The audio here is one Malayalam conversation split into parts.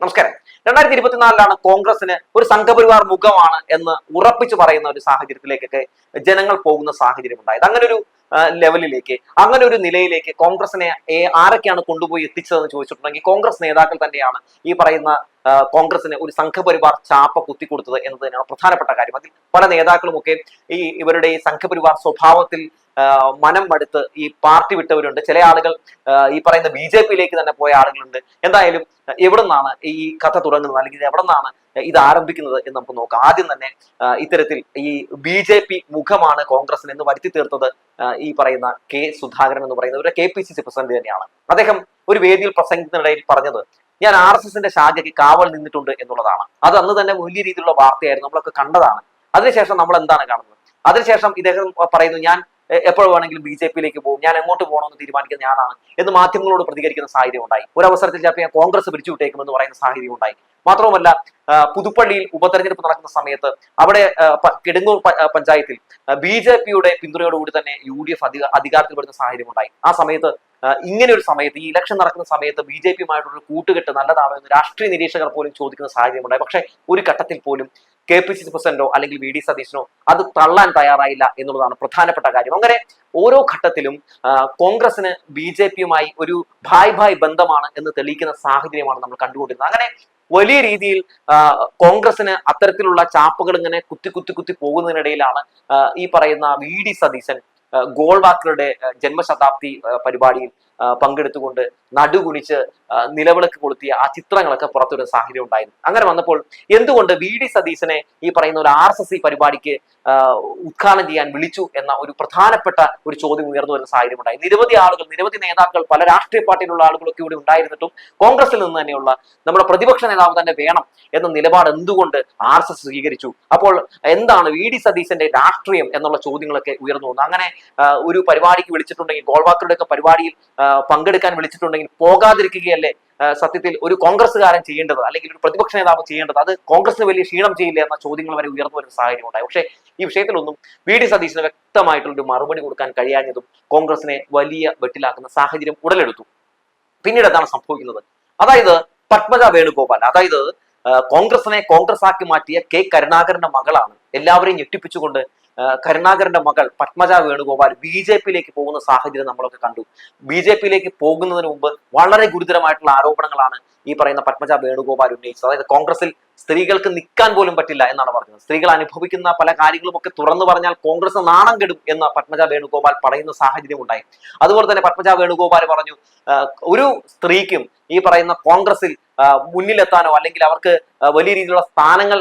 നമസ്കാരം. രണ്ടായിരത്തി ഇരുപത്തിനാലിലാണ് കോൺഗ്രസിന് ഒരു സംഘപരിവാർ മുഖമാണ് എന്ന് ഉറപ്പിച്ചു പറയുന്ന ഒരു സാഹചര്യത്തിലേക്കൊക്കെ ജനങ്ങൾ പോകുന്ന സാഹചര്യം ഉണ്ടായത് അങ്ങനെ ഒരു ലെവലിലേക്ക് അങ്ങനെ ഒരു നിലയിലേക്ക് കോൺഗ്രസിനെ ആരൊക്കെയാണ് കൊണ്ടുപോയി എത്തിച്ചതെന്ന് ചോദിച്ചിട്ടുണ്ടെങ്കിൽ കോൺഗ്രസ് നേതാക്കൾ തന്നെയാണ് ഈ പറയുന്ന കോൺഗ്രസിന് ഒരു സംഘപരിവാർ ചാപ്പ കുത്തിക്കൊടുത്തത് എന്നത് തന്നെയാണ് പ്രധാനപ്പെട്ട കാര്യം. അതിൽ പല നേതാക്കളുമൊക്കെ ഈ ഇവരുടെ ഈ സംഘപരിവാർ സ്വഭാവത്തിൽ മനം മടുത്ത് ഈ പാർട്ടി വിട്ടവരുണ്ട്. ചില ആളുകൾ ഈ പറയുന്ന ബി ജെ പിയിലേക്ക് തന്നെ പോയ ആളുകളുണ്ട്. എന്തായാലും എവിടെ നിന്നാണ് ഈ കഥ തുടങ്ങുന്നത്? അല്ലെങ്കിൽ എവിടെ നിന്നാണ് ഇത് ആരംഭിക്കുന്നത് എന്ന് നമുക്ക് നോക്കാം. ആദ്യം തന്നെ ഇത്തരത്തിൽ ഈ ബി ജെ പി മുഖമാണ് കോൺഗ്രസിന് എന്ന് വരുത്തി തീർത്തത് ഈ പറയുന്ന കെ സുധാകരൻ എന്ന് പറയുന്ന ഒരു K P C C president തന്നെയാണ്. അദ്ദേഹം ഒരു വേദിയിൽ പ്രസംഗത്തിനിടയിൽ പറഞ്ഞത് ഞാൻ ആർ എസ് എസിന്റെ ശാഖയ്ക്ക് കാവൽ നിന്നിട്ടുണ്ട് എന്നുള്ളതാണ്. അത് അന്ന് തന്നെ വലിയ രീതിയിലുള്ള വാർത്തയായിരുന്നു. നമ്മളൊക്കെ കണ്ടതാണ്. അതിനുശേഷം നമ്മൾ എന്താണ് കാണുന്നത്? അതിനുശേഷം ഇദ്ദേഹം പറയുന്നു ഞാൻ എപ്പോൾ വേണമെങ്കിലും ബി ജെ പിയിലേക്ക് പോകും ഞാൻ എങ്ങോട്ട് പോകണമെന്ന് തീരുമാനിക്കുന്ന ഞാനാണ് എന്ന് മാധ്യമങ്ങളോട് പ്രതികരിക്കുന്ന സാഹചര്യം ഉണ്ടായി ഒരു അവസരത്തിൽ ചിലപ്പോൾ ഞാൻ കോൺഗ്രസ് പിരിച്ചുവിട്ടേക്കുമെന്ന് പറയുന്ന സാഹചര്യം ഉണ്ടായി മാത്രവുമല്ല പുതുപ്പള്ളിയിൽ ഉപതെരഞ്ഞെടുപ്പ് നടക്കുന്ന സമയത്ത് അവിടെ കിടങ്ങൂർ പഞ്ചായത്തിൽ ബി ജെ പിയുടെ പിന്തുണയോടുകൂടി തന്നെ യു ഡി എഫ് അധിക അധികാരത്തിൽ വരുന്ന സാഹചര്യം ഉണ്ടായി ആ സമയത്ത് ഇങ്ങനെ ഒരു സമയത്ത് ഈ ഇലക്ഷൻ നടക്കുന്ന സമയത്ത് ബി ജെ പിയുമായിട്ടുള്ള കൂട്ടുകെട്ട് നല്ലതാണോ എന്ന് രാഷ്ട്രീയ നിരീക്ഷകർ പോലും ചോദിക്കുന്ന സാഹചര്യം ഉണ്ടായി പക്ഷേ ഒരു ഘട്ടത്തിൽ പോലും കെ പി സി സി പ്രസിഡന്റോ അല്ലെങ്കിൽ വി ഡി സതീശനോ അത് തള്ളാൻ തയ്യാറായില്ല എന്നുള്ളതാണ് പ്രധാനപ്പെട്ട കാര്യം. അങ്ങനെ ഓരോ ഘട്ടത്തിലും കോൺഗ്രസിന് ബി ജെ പിയുമായി ഒരു ഭായ് ഭായ് ബന്ധമാണ് എന്ന് തെളിയിക്കുന്ന സാഹചര്യമാണ് നമ്മൾ കണ്ടുകൊണ്ടിരുന്നത്. അങ്ങനെ വലിയ രീതിയിൽ കോൺഗ്രസിന് അത്തരത്തിലുള്ള ചാപ്പുകൾ ഇങ്ങനെ കുത്തി കുത്തി കുത്തി പോകുന്നതിനിടയിലാണ് ഈ പറയുന്ന വി ഡി സതീശൻ ഗോൾവാക്കറുടെ ജന്മശതാബ്ദി പരിപാടിയിൽ പങ്കെടുത്തുകൊണ്ട് നടുകുണിച്ച് ആ, നിലവിളക്ക് കൊളുത്തിയ ആ ചിത്രങ്ങളൊക്കെ പുറത്തൊരു സാഹചര്യം ഉണ്ടായിരുന്നു. അങ്ങനെ വന്നപ്പോൾ എന്തുകൊണ്ട് വി ഡി സതീശനെ ഈ പറയുന്ന ഒരു ആർ എസ് എസ് പരിപാടിക്ക് ഉദ്ഘാടനം ചെയ്യാൻ വിളിച്ചു എന്ന ഒരു പ്രധാനപ്പെട്ട ഒരു ചോദ്യം ഉയർന്നു വരുന്ന സാഹചര്യം ഉണ്ടായി. നിരവധി ആളുകൾ നിരവധി നേതാക്കൾ പല രാഷ്ട്രീയ പാർട്ടിയിലുള്ള ആളുകളൊക്കെ ഇവിടെ ഉണ്ടായിരുന്നിട്ടും കോൺഗ്രസിൽ നിന്ന് തന്നെയുള്ള നമ്മുടെ പ്രതിപക്ഷ നേതാവ് തന്നെ വേണം എന്ന നിലപാട് എന്തുകൊണ്ട് ആർ എസ് എസ് സ്വീകരിച്ചു? അപ്പോൾ എന്താണ് വി ഡി സതീശന്റെ രാഷ്ട്രീയം എന്നുള്ള ചോദ്യങ്ങളൊക്കെ ഉയർന്നു വന്നു. അങ്ങനെ ഒരു പരിപാടിക്ക് വിളിച്ചിട്ടുണ്ടെങ്കിൽ ഗോൾവാക്കറുടെ ഒക്കെ പരിപാടിയിൽ പങ്കെടുക്കാൻ വിളിച്ചിട്ടുണ്ടെങ്കിൽ പോകാതിരിക്കുകയല്ലേ സത്യത്തിൽ ഒരു കോൺഗ്രസ്സുകാരൻ ചെയ്യേണ്ടത് അല്ലെങ്കിൽ ഒരു പ്രതിപക്ഷ നേതാവ് ചെയ്യേണ്ടത്? അത് കോൺഗ്രസിന് വലിയ ക്ഷീണം ചെയ്യില്ല എന്ന ചോദ്യങ്ങൾ വരെ ഉയർന്നു വരുന്ന സാഹചര്യം ഉണ്ടായി. പക്ഷേ ഈ വിഷയത്തിലൊന്നും വി. ഡി. സതീശന് വ്യക്തമായിട്ടുള്ള ഒരു മറുപടി കൊടുക്കാൻ കഴിയാഞ്ഞതും കോൺഗ്രസിനെ വലിയ വെട്ടിലാക്കുന്ന സാഹചര്യം ഉടലെടുത്തു. പിന്നീട് എന്താണ് സംഭവിക്കുന്നത്? അതായത് പത്മജ വേണുഗോപാൽ അതായത് കോൺഗ്രസിനെ കോൺഗ്രസ് ആക്കി മാറ്റിയ കെ കരുണാകരന്റെ മകളാണ് എല്ലാവരെയും ഞെട്ടിപ്പിച്ചുകൊണ്ട് കരുണാകരന്റെ മകൾ പത്മജ വേണുഗോപാൽ ബി ജെ പിയിലേക്ക് പോകുന്ന സാഹചര്യം നമ്മളൊക്കെ കണ്ടു. ബി ജെ പിയിലേക്ക് പോകുന്നതിന് മുമ്പ് വളരെ ഗുരുതരമായിട്ടുള്ള ആരോപണങ്ങളാണ് ഈ പറയുന്ന പത്മജ വേണുഗോപാൽ ഉന്നയിച്ചത്. അതായത് കോൺഗ്രസിൽ സ്ത്രീകൾക്ക് നിൽക്കാൻ പോലും പറ്റില്ല എന്നാണ് പറഞ്ഞത്. സ്ത്രീകൾ അനുഭവിക്കുന്ന പല കാര്യങ്ങളും ഒക്കെ തുറന്നു പറഞ്ഞാൽ കോൺഗ്രസ് നാണം കെടും എന്ന് പത്മജ വേണുഗോപാൽ പറയുന്ന സാഹചര്യം ഉണ്ടായി. അതുപോലെ തന്നെ പത്മജ വേണുഗോപാൽ പറഞ്ഞു ഒരു സ്ത്രീക്കും ഈ പറയുന്ന കോൺഗ്രസിൽ മുന്നിലെത്താനോ അല്ലെങ്കിൽ അവർക്ക് വലിയ രീതിയിലുള്ള സ്ഥാനങ്ങൾ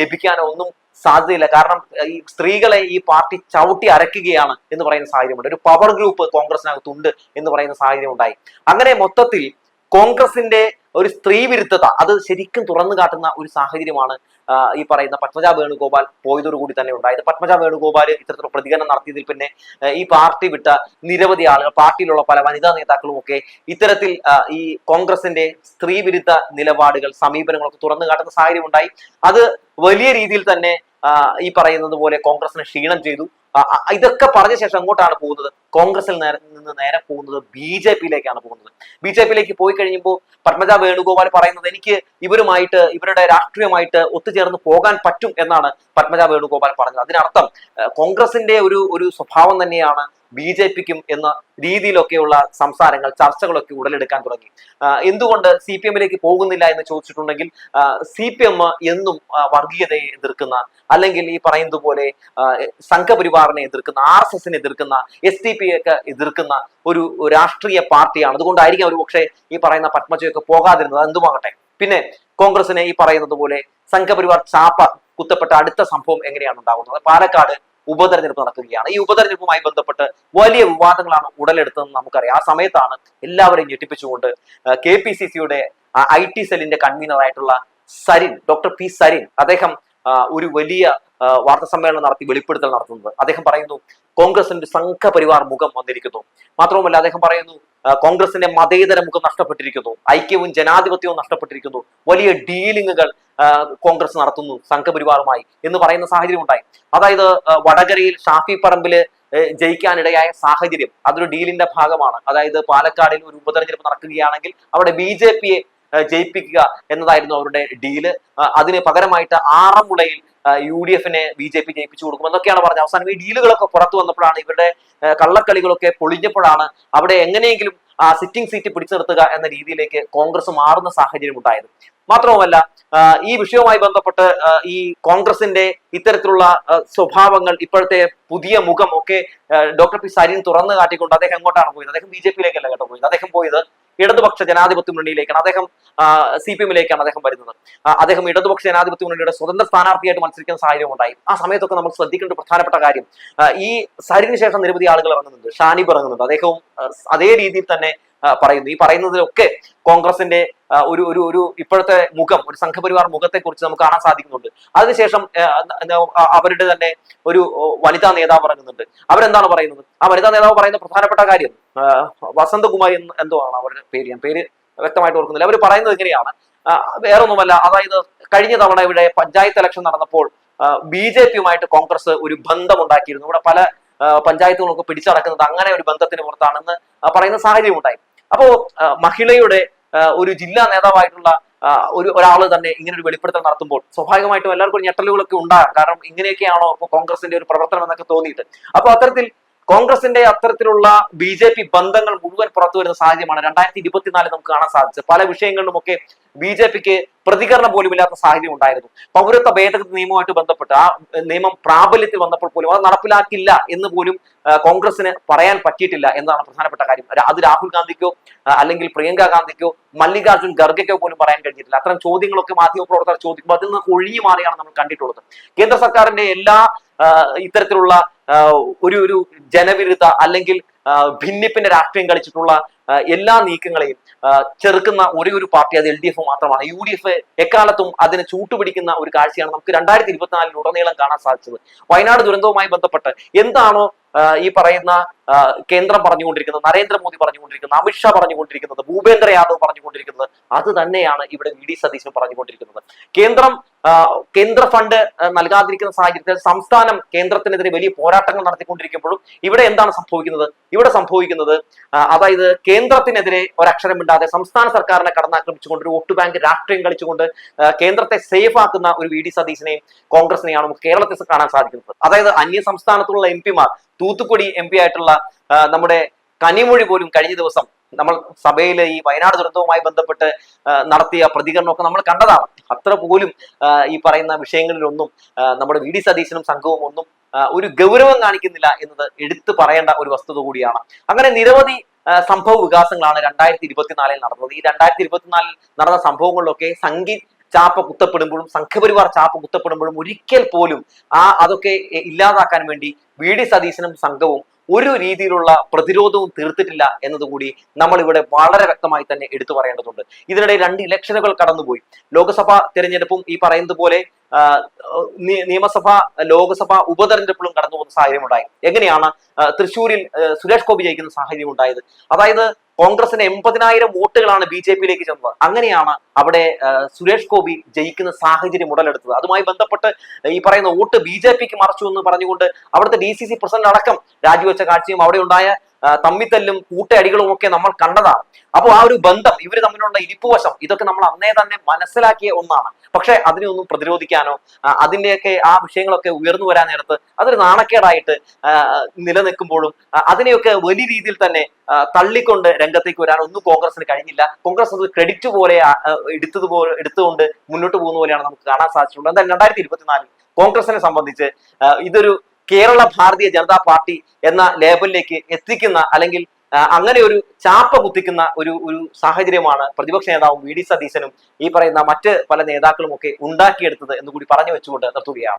ലഭിക്കാനോ ഒന്നും സാധ്യതയില്ല. കാരണം ഈ സ്ത്രീകളെ ഈ പാർട്ടി ചവിട്ടി അരക്കുകയാണ് എന്ന് പറയുന്ന സാഹചര്യമുണ്ട്. ഒരു പവർ ഗ്രൂപ്പ് കോൺഗ്രസിനകത്തുണ്ട് എന്ന് പറയുന്ന സാഹചര്യം ഉണ്ടായി അങ്ങനെ മൊത്തത്തിൽ കോൺഗ്രസിന്റെ ഒരു സ്ത്രീ വിരുദ്ധത. അത് ശരിക്കും തുറന്നു കാട്ടുന്ന ഒരു സാഹചര്യമാണ് ഈ പറയുന്ന പത്മജ വേണുഗോപാൽ പോയതോടുകൂടി തന്നെ ഉണ്ടായത്. പത്മജ വേണുഗോപാൽ ഇത്തരത്തിലുള്ള പ്രതികരണം നടത്തിയതിൽ പിന്നെ ഈ പാർട്ടി വിട്ട നിരവധി ആളുകൾ പാർട്ടിയിലുള്ള പല വനിതാ നേതാക്കളും ഒക്കെ ഇത്തരത്തിൽ ഈ കോൺഗ്രസിന്റെ സ്ത്രീ വിരുദ്ധ നിലപാടുകൾ സമീപനങ്ങളൊക്കെ തുറന്നു കാട്ടുന്ന സാഹചര്യം ഉണ്ടായി. അത് വലിയ രീതിയിൽ തന്നെ ഈ പറയുന്നത് പോലെ കോൺഗ്രസിനെ ക്ഷീണം ചെയ്തു. ഇതൊക്കെ പറഞ്ഞ ശേഷം അങ്ങോട്ടാണ് പോകുന്നത്? കോൺഗ്രസിൽ നിന്ന് നേരെ പോകുന്നത് ബി ജെ പിയിലേക്കാണ് പോകുന്നത്. ബി ജെ പിയിലേക്ക് പോയി കഴിയുമ്പോൾ പത്മജ വേണുഗോപാൽ പറയുന്നത് എനിക്ക് ഇവരുമായിട്ട് ഇവരുടെ രാഷ്ട്രീയമായിട്ട് ഒത്തുചേർന്ന് പോകാൻ പറ്റും എന്നാണ് പത്മജ വേണുഗോപാൽ പറഞ്ഞത്. അതിനർത്ഥം കോൺഗ്രസിന്റെ ഒരു ഒരു സ്വഭാവം തന്നെയാണ് ബി ജെ പിക്കും എന്ന രീതിയിലൊക്കെയുള്ള സംസാരങ്ങൾ ചർച്ചകളൊക്കെ ഉടലെടുക്കാൻ തുടങ്ങി. എന്തുകൊണ്ട് സി പി എമ്മിലേക്ക് പോകുന്നില്ല എന്ന് ചോദിച്ചിട്ടുണ്ടെങ്കിൽ സി പി എം എന്നും വർഗീയതയെ എതിർക്കുന്ന അല്ലെങ്കിൽ ഈ പറയുന്നതുപോലെ സംഘപരിവാറിനെ എതിർക്കുന്ന ആർ എസ് എസിനെ എതിർക്കുന്ന എസ് ടി പി ഒക്കെ എതിർക്കുന്ന ഒരു രാഷ്ട്രീയ പാർട്ടിയാണ്. അതുകൊണ്ടായിരിക്കും അവർ പക്ഷേ ഈ പറയുന്ന പത്മജയൊക്കെ പോകാതിരുന്നത്. എന്തുമാകട്ടെ? പിന്നെ കോൺഗ്രസിനെ ഈ പറയുന്നത് പോലെ സംഘപരിവാർ ചാപ്പ കുത്തപ്പെട്ട അടുത്ത സംഭവം എങ്ങനെയാണ് ഉണ്ടാകുന്നത്? പാലക്കാട് ഉപതെരഞ്ഞെടുപ്പ് നടക്കുകയാണ്. ഈ ഉപതെരഞ്ഞെടുപ്പുമായി ബന്ധപ്പെട്ട് വലിയ വിവാദങ്ങളാണ് ഉടലെടുത്തതെന്ന് നമുക്കറിയാം. ആ സമയത്താണ് എല്ലാവരെയും ഞെട്ടിപ്പിച്ചുകൊണ്ട് കെ പി സി സിയുടെ ഐ ടി സെല്ലിന്റെ കൺവീനറായിട്ടുള്ള സരിൻ ഡോക്ടർ പി സരിൻ അദ്ദേഹം ഒരു വലിയ വാർത്താ സമ്മേളനം നടത്തി വെളിപ്പെടുത്തൽ നടത്തുന്നത്. അദ്ദേഹം പറയുന്നു കോൺഗ്രസിന്റെ സംഘപരിവാർ മുഖം വന്നിരിക്കുന്നു. മാത്രവുമല്ല അദ്ദേഹം പറയുന്നു കോൺഗ്രസിന്റെ മതേതര മുഖം നഷ്ടപ്പെട്ടിരിക്കുന്നു. ഐക്യവും ജനാധിപത്യവും നഷ്ടപ്പെട്ടിരിക്കുന്നു. വലിയ ഡീലിങ്ങുകൾ കോൺഗ്രസ് നടത്തുന്നു സംഘപരിവാറുമായി. എന്ന് പറയുന്ന സാഹചര്യം ഉണ്ടായി. അതായത് വടകരയിൽ ഷാഫി പറമ്പിൽ ജയിക്കാനിടയായ സാഹചര്യം അതൊരു ഡീലിന്റെ ഭാഗമാണ്. അതായത് പാലക്കാടിൽ ഒരു ഉപതെരഞ്ഞെടുപ്പ് നടക്കുകയാണെങ്കിൽ അവിടെ ബി ജെ പിയെ ജയിപ്പിക്കുക എന്നതായിരുന്നു അവരുടെ ഡീൽ. അതിന് പകരമായിട്ട് ആറന്മുളയിൽ യു ഡി എഫിനെ ബി ജെ പി ജയിപ്പിച്ചു കൊടുക്കും എന്നൊക്കെയാണ് പറഞ്ഞത്. അവസാനം ഈ ഡീലുകളൊക്കെ പുറത്തു വന്നപ്പോഴാണ് ഇവരുടെ കള്ളക്കളികളൊക്കെ പൊളിഞ്ഞപ്പോഴാണ് അവിടെ എങ്ങനെയെങ്കിലും ആ സിറ്റിംഗ് സീറ്റ് പിടിച്ചു നിർത്തുക എന്ന രീതിയിലേക്ക് കോൺഗ്രസ് മാറുന്ന സാഹചര്യം ഉണ്ടായത്. മാത്രവുമല്ല ഈ വിഷയവുമായി ബന്ധപ്പെട്ട് ഈ കോൺഗ്രസിന്റെ ഇത്തരത്തിലുള്ള സ്വഭാവങ്ങൾ ഇപ്പോഴത്തെ പുതിയ മുഖം ഒക്കെ ഡോക്ടർ പി സരീൻ തുറന്നു കാട്ടിക്കൊണ്ട് അദ്ദേഹം എങ്ങോട്ടാണ് പോയത്? അദ്ദേഹം ബി ജെ പിയിലേക്കല്ല കേട്ടോ പോയത്. അദ്ദേഹം പോയത് ഇടതുപക്ഷ ജനാധിപത്യ മുന്നണിയിലേക്കാണ്. അദ്ദേഹം സി പി എമ്മിലേക്കാണ് അദ്ദേഹം വരുന്നത്. അദ്ദേഹം ഇടതുപക്ഷ ജനാധിപത്യ മുന്നണിയുടെ സ്വതന്ത്ര സ്ഥാനാർത്ഥിയായിട്ട് മത്സരിക്കുന്ന സാഹചര്യം ഉണ്ടായി ആ സമയത്തൊക്കെ നമ്മൾ ശ്രദ്ധിക്കേണ്ട പ്രധാനപ്പെട്ട കാര്യം ഈ സരിന് ശേഷം നിരവധി ആളുകൾ ഇറങ്ങുന്നുണ്ട്. ഷാനിബ് ഇറങ്ങുന്നുണ്ട്. അദ്ദേഹവും അതേ രീതിയിൽ തന്നെ പറയുന്നു. ഈ പറയുന്നതിലൊക്കെ കോൺഗ്രസിന്റെ ഒരു ഒരു ഒരു ഇപ്പോഴത്തെ മുഖം ഒരു സംഘപരിവാർ മുഖത്തെ കുറിച്ച് നമുക്ക് കാണാൻ സാധിക്കുന്നുണ്ട്. അതിനുശേഷം അവരുടെ തന്നെ ഒരു വനിതാ നേതാവ് ഇറങ്ങുന്നുണ്ട്. അവരെന്താണ് പറയുന്നത്? ആ വനിതാ നേതാവ് പറയുന്ന പ്രധാനപ്പെട്ട കാര്യം വസന്തകുമാരി എന്തോ ആണ് അവരുടെ പേര്. ഞാൻ പേര് വ്യക്തമായിട്ട് ഓർക്കുന്നില്ല. അവർ പറയുന്നത് എങ്ങനെയാണ് വേറെ വേറൊന്നുമല്ല അതായത് കഴിഞ്ഞ തവണ ഇവിടെ പഞ്ചായത്ത് ഇലക്ഷൻ നടന്നപ്പോൾ ബി ജെ പിയുമായിട്ട് കോൺഗ്രസ് ഒരു ബന്ധം ഉണ്ടാക്കിയിരുന്നു ഇവിടെ പല പഞ്ചായത്തുകളൊക്കെ പിടിച്ചടക്കുന്നത് അങ്ങനെ ഒരു ബന്ധത്തിന് പുറത്താണെന്ന് പറയുന്ന സാഹചര്യം ഉണ്ടായി അപ്പോ മഹിളയുടെ ഒരു ജില്ലാ നേതാവായിട്ടുള്ള ഒരു ഒരാൾ തന്നെ ഇങ്ങനെ ഒരു വെളിപ്പെടുത്തൽ നടത്തുമ്പോൾ സ്വാഭാവികമായിട്ടും എല്ലാവർക്കും ഞെട്ടലുകളൊക്കെ ഉണ്ടാകാം. കാരണം ഇങ്ങനെയൊക്കെയാണോ ഇപ്പൊ കോൺഗ്രസിന്റെ ഒരു പ്രവർത്തനം എന്നൊക്കെ തോന്നിയിട്ട്. അപ്പൊ അത്തരത്തിൽ കോൺഗ്രസിന്റെ അത്തരത്തിലുള്ള ബി ജെ പി ബന്ധങ്ങൾ മുഴുവൻ പുറത്തു വരുന്ന സാഹചര്യമാണ് രണ്ടായിരത്തി ഇരുപത്തിനാലിൽ നമുക്ക് കാണാൻ സാധിച്ചത്. പല വിഷയങ്ങളിലുമൊക്കെ ബി ജെ പിക്ക് പ്രതികരണം പോലും ഇല്ലാത്ത സാഹചര്യം ഉണ്ടായിരുന്നു. പൗരത്വ ഭേദഗതി നിയമവുമായിട്ട് ബന്ധപ്പെട്ട് ആ നിയമം പ്രാബല്യത്തിൽ വന്നപ്പോൾ പോലും അത് നടപ്പിലാക്കില്ല എന്ന് പോലും കോൺഗ്രസിന് പറയാൻ പറ്റിയിട്ടില്ല എന്നതാണ് പ്രധാനപ്പെട്ട കാര്യം. അത് രാഹുൽ ഗാന്ധിക്കോ അല്ലെങ്കിൽ പ്രിയങ്ക ഗാന്ധിക്കോ മല്ലികാർജുൻ ഖർഗെക്കോ പോലും പറയാൻ കഴിഞ്ഞിട്ടില്ല. അത്തരം ചോദ്യങ്ങളൊക്കെ മാധ്യമപ്രവർത്തകർ ചോദിക്കുമ്പോൾ അതിൽ നിന്ന് ഒഴിഞ്ഞു മാറിയാണ് നമ്മൾ കണ്ടിട്ടുള്ളത്. കേന്ദ്ര സർക്കാരിന്റെ എല്ലാ ഇത്തരത്തിലുള്ള ഒരു ഒരു ജനവിരുദ്ധ അല്ലെങ്കിൽ ഭിന്നിപ്പിന്റെ രാഷ്ട്രീയം കളിച്ചിട്ടുള്ള എല്ലാ നീക്കങ്ങളെയും ചെറുക്കുന്ന ഒരേ ഒരു പാർട്ടി അത് എൽ ഡി എഫ് മാത്രമാണ്. യു ഡി എഫ് എക്കാലത്തും അതിന് ചൂട്ടുപിടിക്കുന്ന ഒരു കാഴ്ചയാണ് നമുക്ക് രണ്ടായിരത്തി ഇരുപത്തിനാലിൽ ഉടനീളം കാണാൻ സാധിച്ചത്. വയനാട് ദുരന്തവുമായി ബന്ധപ്പെട്ട് എന്താണോ ഈ പറയുന്ന കേന്ദ്രം പറഞ്ഞുകൊണ്ടിരിക്കുന്നത് നരേന്ദ്രമോദി പറഞ്ഞുകൊണ്ടിരിക്കുന്നത് അമിത്ഷാ പറഞ്ഞുകൊണ്ടിരിക്കുന്നത് ഭൂപേന്ദ്ര യാദവ് പറഞ്ഞുകൊണ്ടിരിക്കുന്നത് അത് തന്നെയാണ് ഇവിടെ വി ഡി സതീശൻ പറഞ്ഞുകൊണ്ടിരിക്കുന്നത്. കേന്ദ്രം കേന്ദ്ര ഫണ്ട് നൽകാതിരിക്കുന്ന സാഹചര്യത്തിൽ സംസ്ഥാനം കേന്ദ്രത്തിനെതിരെ വലിയ പോരാട്ടങ്ങൾ നടത്തിക്കൊണ്ടിരിക്കുമ്പോഴും ഇവിടെ എന്താണ് സംഭവിക്കുന്നത്? ഇവിടെ സംഭവിക്കുന്നത് അതായത് കേന്ദ്രത്തിനെതിരെ ഒരക്ഷരം മിണ്ടാതെ സംസ്ഥാന സർക്കാരിനെ കടന്നാക്രമിച്ചുകൊണ്ട് ഒരു വോട്ട് ബാങ്ക് രാഷ്ട്രീയം കളിച്ചുകൊണ്ട് കേന്ദ്രത്തെ സേഫ് ആക്കുന്ന ഒരു വി ഡി സതീശിനെയും കോൺഗ്രസിനെയാണ് നമുക്ക് കേരളത്തിൽ കാണാൻ സാധിക്കുന്നത്. അതായത് അന്യ സംസ്ഥാനത്തുള്ള എം പിമാർ തൂത്തുക്കുടി എം പി ആയിട്ടുള്ള നമ്മുടെ കനിമൊഴി പോലും കഴിഞ്ഞ ദിവസം നമ്മൾ സഭയിൽ ഈ വയനാട് ദുരന്തവുമായി ബന്ധപ്പെട്ട് നടത്തിയ പ്രതികരണമൊക്കെ നമ്മൾ കണ്ടതാണ്. അത്ര പോലും ഈ പറയുന്ന വിഷയങ്ങളിലൊന്നും നമ്മുടെ വി ഡി സതീശനും സംഘവും ഒന്നും ഒരു ഗൗരവം കാണിക്കുന്നില്ല എന്നത് എടുത്തു പറയേണ്ട ഒരു വസ്തുത കൂടിയാണ്. അങ്ങനെ നിരവധി സംഭവ വികാസങ്ങളാണ് രണ്ടായിരത്തി ഇരുപത്തിനാലിൽ നടന്നത്. ഈ രണ്ടായിരത്തി ഇരുപത്തിനാലിൽ നടന്ന സംഭവങ്ങളിലൊക്കെ സംഗീ ചാപ്പ കുത്തപ്പെടുമ്പോഴും സംഘപരിവാർ ചാപ്പ കുത്തപ്പെടുമ്പോഴും ഒരിക്കൽ പോലും ആ അതൊക്കെ ഇല്ലാതാക്കാൻ വേണ്ടി വി. ഡി. സതീശനും സംഘവും ഒരു രീതിയിലുള്ള പ്രതിരോധവും തീർത്തിട്ടില്ല എന്നതുകൂടി നമ്മൾ ഇവിടെ വളരെ വ്യക്തമായി തന്നെ എടുത്തു പറയേണ്ടതുണ്ട്. ഇതിനിടെ രണ്ട് ഇലക്ഷനുകൾ കടന്നുപോയി. ലോക്സഭാ തിരഞ്ഞെടുപ്പും ഈ പറയുന്നത് പോലെ നിയമസഭ ലോക്സഭ ഉപതെരഞ്ഞെടുപ്പുകളും കടന്നു പോകുന്ന സാഹചര്യം ഉണ്ടായി എങ്ങനെയാണ് തൃശ്ശൂരിൽ സുരേഷ് ഗോപി ജയിക്കുന്ന സാഹചര്യം ഉണ്ടായത് അതായത് കോൺഗ്രസിന് എൺപതിനായിരം വോട്ടുകളാണ് ബി ജെ പിയിലേക്ക് ചെന്നത്. അങ്ങനെയാണ് അവിടെ സുരേഷ് ഗോപി ജയിക്കുന്ന സാഹചര്യം ഉടലെടുത്തത്. അതുമായി ബന്ധപ്പെട്ട് ഈ പറയുന്ന വോട്ട് ബി ജെ പിക്ക് മറച്ചു എന്ന് പറഞ്ഞുകൊണ്ട് അവിടുത്തെ ഡി സി സി പ്രസിഡന്റ് അടക്കം രാജിവെച്ച കാഴ്ചയും അവിടെ ഉണ്ടായ തമ്മിത്തല്ലും കൂട്ടയടികളും ഒക്കെ നമ്മൾ കണ്ടതാണ്. അപ്പോൾ ആ ഒരു ബന്ധം ഇവർ തമ്മിലുള്ള ഇരിപ്പുവശം ഇതൊക്കെ നമ്മൾ അന്നേ തന്നെ മനസ്സിലാക്കിയ ഒന്നാണ്. പക്ഷേ അതിനെ ഒന്നും പ്രതിരോധിക്കാനോ അതിന്റെയൊക്കെ ആ വിഷയങ്ങളൊക്കെ ഉയർന്നു വരാൻ നേരത്ത് അതൊരു നാണക്കേടായിട്ട് നിലനിൽക്കുമ്പോഴും അതിനെയൊക്കെ വലിയ രീതിയിൽ തന്നെ തള്ളിക്കൊണ്ട് രംഗത്തേക്ക് വരാൻ ഒന്നും കോൺഗ്രസിന് കഴിഞ്ഞില്ല. കോൺഗ്രസ് അത് ക്രെഡിറ്റ് പോലെ എടുത്തതുപോലെ എടുത്തുകൊണ്ട് മുന്നോട്ട് പോകുന്ന പോലെയാണ് നമുക്ക് കാണാൻ സാധിച്ചിട്ടുള്ളത്. എന്തായാലും രണ്ടായിരത്തി ഇരുപത്തിനാലിൽ കോൺഗ്രസിനെ സംബന്ധിച്ച് ഇതൊരു കേരള ഭാരതീയ ജനതാ പാർട്ടി എന്ന ലേബലിലേക്ക് എത്തിക്കുന്ന അല്ലെങ്കിൽ അങ്ങനെ ഒരു ചാപ്പ കുത്തിക്കുന്ന ഒരു ഒരു സാഹചര്യമാണ് പ്രതിപക്ഷ നേതാവും വി ഡി സതീശനും ഈ പറയുന്ന മറ്റ് പല നേതാക്കളും ഒക്കെ ഉണ്ടാക്കിയെടുത്തത് എന്ന് കൂടി പറഞ്ഞു വെച്ചുകൊണ്ട് നിർത്തുകയാണ്.